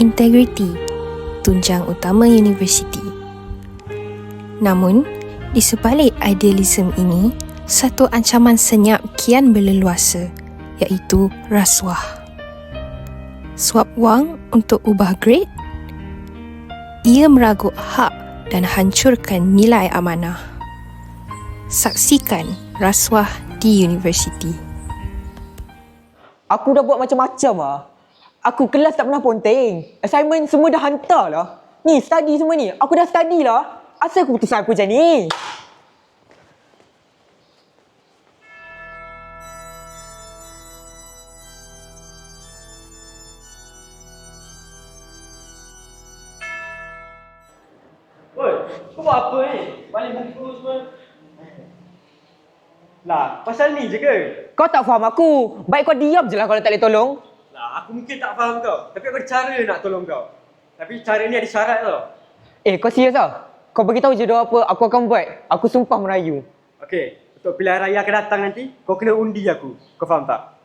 integriti, tunjang utama universiti. Namun, di sebalik idealisme ini, satu ancaman senyap kian berleluasa, iaitu rasuah. Suap wang untuk ubah grade, ia meragut hak dan hancurkan nilai amanah. Saksikan rasuah di universiti. Aku dah buat macam-macam lah. Aku kelas tak pernah ponteng. Assignment semua dah hantar lah. Ni, study semua ni. Aku dah study lah. Asal aku putus aku macam ni? Oi, kau buat apa ni? Balik buku semua. Lah, pasal ni je ke? Kau tak faham aku. Baik kau diam je lah kalau tak boleh tolong. Aku mungkin tak faham kau. Tapi aku ada cara nak tolong kau. Tapi cara ni ada syarat tau. Eh, kau serius tau? Kau beritahu je doa apa, aku akan buat. Aku sumpah merayu. Okey, untuk pilihan raya akan datang nanti, kau kena undi aku. Kau faham tak?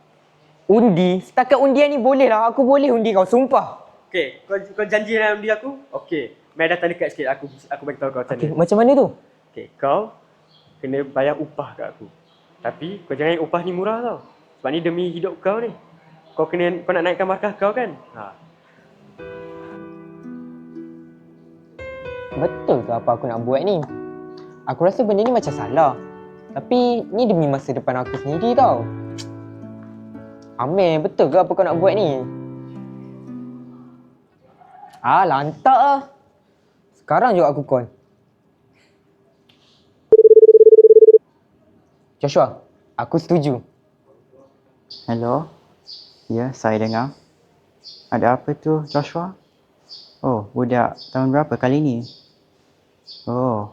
Undi? Setakat undian ni boleh lah. Aku boleh undi kau, sumpah. Okey, kau, kau janji nak undi aku? Okey. Mai datang dekat sikit aku aku bagi tahu kau macam Okay, mana. macam mana tu? Okey, kau kena bayar upah kat aku. Tapi kau jangan upah ni murah tau. Sebab ni demi hidup kau ni. Kau kena kau nak naikkan markah kau kan? Ha. Betul ke apa aku nak buat ni? Aku rasa benda ni macam salah. Tapi ni demi masa depan aku sendiri tau. Amir, betul ke apa kau nak buat ni? Ah, lantak lah. Sekarang juga aku call. Joshua, aku setuju. Hello? Ya, saya dengar. Ada apa tu, Joshua? Oh, budak tahun berapa kali ni? Oh,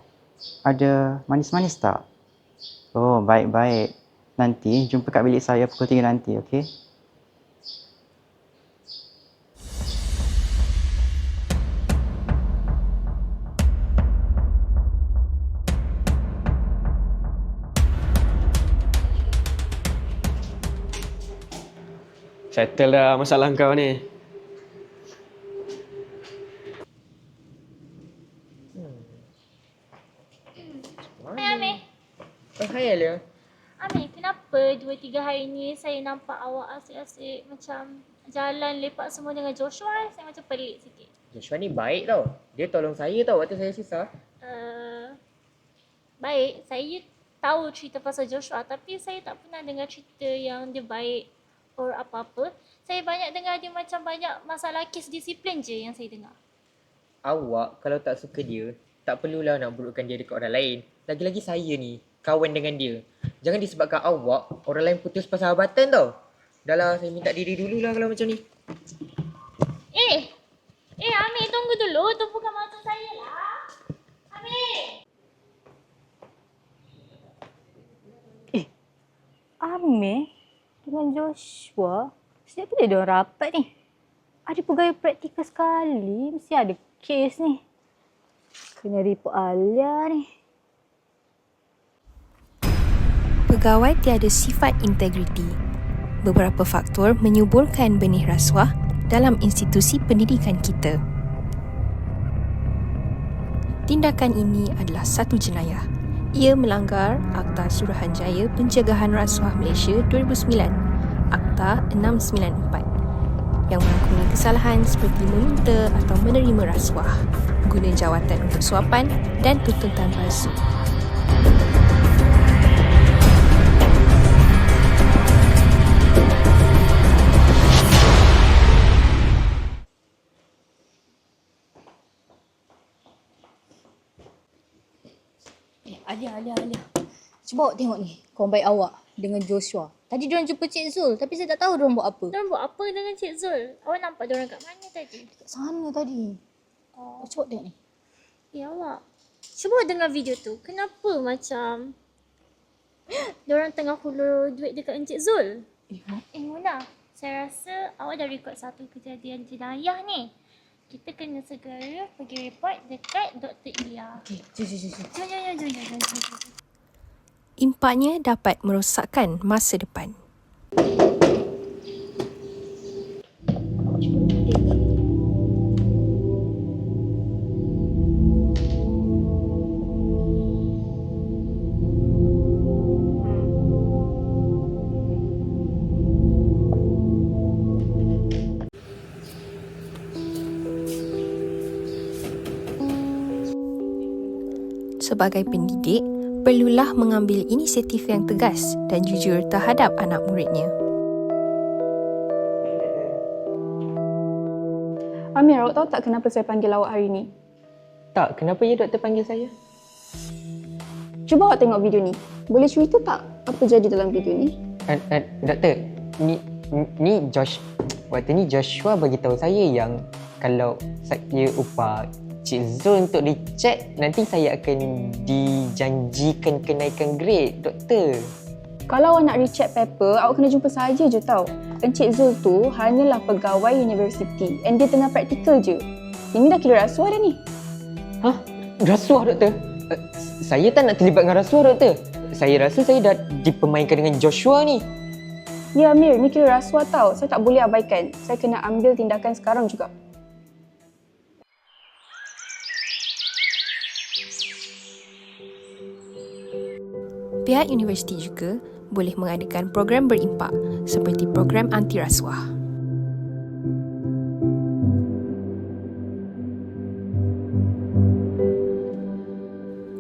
ada manis-manis tak? Oh, baik-baik. Nanti jumpa kat bilik saya pukul 3 nanti, okey? Settle dah masalah kau ni. Hai Amir. Oh, hai Alia. Amir, kenapa dua tiga hari ni saya nampak awak asyik-asyik macam jalan lepak semua dengan Joshua? eh? Saya macam pelik sikit. Joshua ni baik tau. Dia tolong saya tau waktu saya susah. Uh, baik, saya tahu cerita pasal Joshua tapi saya tak pernah dengar cerita yang dia baik or apa-apa. Saya banyak dengar dia macam banyak masalah kes disiplin je yang saya dengar. awak kalau tak suka dia, tak perlulah nak burukkan dia dekat orang lain. Lagi-lagi saya ni, kawan dengan dia. Jangan disebabkan awak, orang lain putus persahabatan tau. Dah lah, saya minta diri dululah kalau macam ni. Eh! Eh Amir, tunggu dulu. Tu bukan maksud saya lah. Amir! Amir dengan Joshua, sejak bila dia rapat ni? Ada pegawai praktikal sekali, mesti ada kes ni. Kena report Alia ni. Pegawai tiada sifat integriti. Beberapa faktor menyuburkan benih rasuah dalam institusi pendidikan kita. Tindakan ini adalah satu jenayah. Ia melanggar Akta Suruhanjaya Pencegahan Rasuah Malaysia 2009, Akta 694 yang merangkumi kesalahan seperti meminta atau menerima rasuah, guna jawatan untuk suapan dan tuntutan palsu. Eh, Alia, Alia, Alia. Cuba tengok ni, kawan baik awak dengan Joshua. Tadi diorang jumpa Cik Zul, tapi saya tak tahu diorang buat apa. Diorang buat apa dengan Cik Zul? Awak nampak diorang kat mana tadi? Kat sana tadi. Oh. Cuba tengok ni. Ya awak. Cuba dengar video tu. Kenapa macam diorang tengah hulur duit dekat Encik Zul? Eh? Eh Muna, saya rasa awak dah rekod satu kejadian jenayah ni. Kita kena segera pergi report dekat Dr. Ilya. Okey, jom. Jom, jom, jom, jom, jom, jom, jom, jom impaknya dapat merosakkan masa depan. Sebagai pendidik, perlulah mengambil inisiatif yang tegas dan jujur terhadap anak muridnya. Amir, awak tahu tak kenapa saya panggil awak hari ni? Tak, kenapa ya doktor panggil saya? Cuba awak tengok video ni. Boleh cerita tak apa jadi dalam video ni? Uh, uh, doktor, ni ni Josh waktu ni Joshua bagi tahu saya yang kalau saya upah Cik Zul untuk dicek nanti saya akan dijanjikan kenaikan grade doktor. Kalau awak nak recheck paper, awak kena jumpa saya je tau. Encik Zul tu hanyalah pegawai universiti and dia tengah praktikal je. Ini dah kira rasuah dah ni. Hah? Rasuah doktor? Uh, saya tak nak terlibat dengan rasuah doktor. Saya rasa saya dah dipermainkan dengan Joshua ni. Ya Amir, ni kira rasuah tau. Saya tak boleh abaikan. Saya kena ambil tindakan sekarang juga. Pihak universiti juga boleh mengadakan program berimpak seperti program anti rasuah.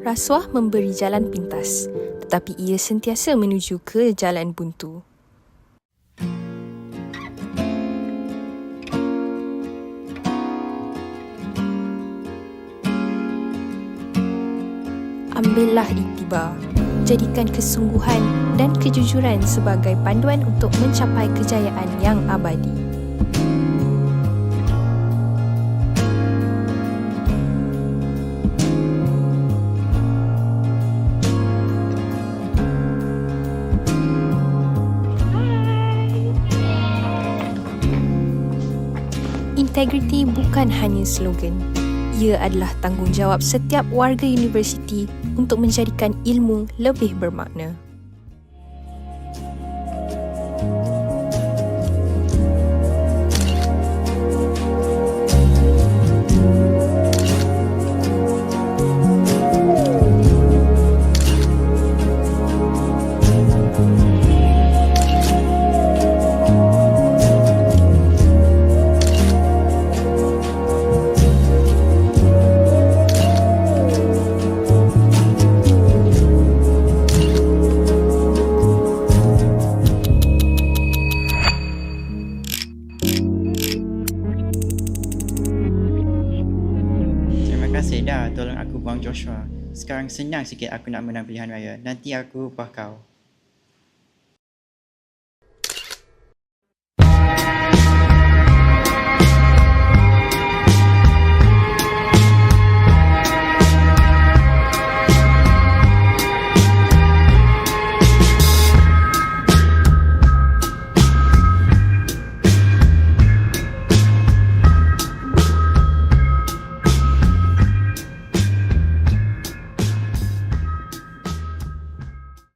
Rasuah memberi jalan pintas, tetapi ia sentiasa menuju ke jalan buntu. Ambillah iktibar jadikan kesungguhan dan kejujuran sebagai panduan untuk mencapai kejayaan yang abadi. Integriti bukan hanya slogan. Ia adalah tanggungjawab setiap warga universiti untuk menjadikan ilmu lebih bermakna. Senang sikit aku nak menang pilihan raya. Nanti aku upah kau.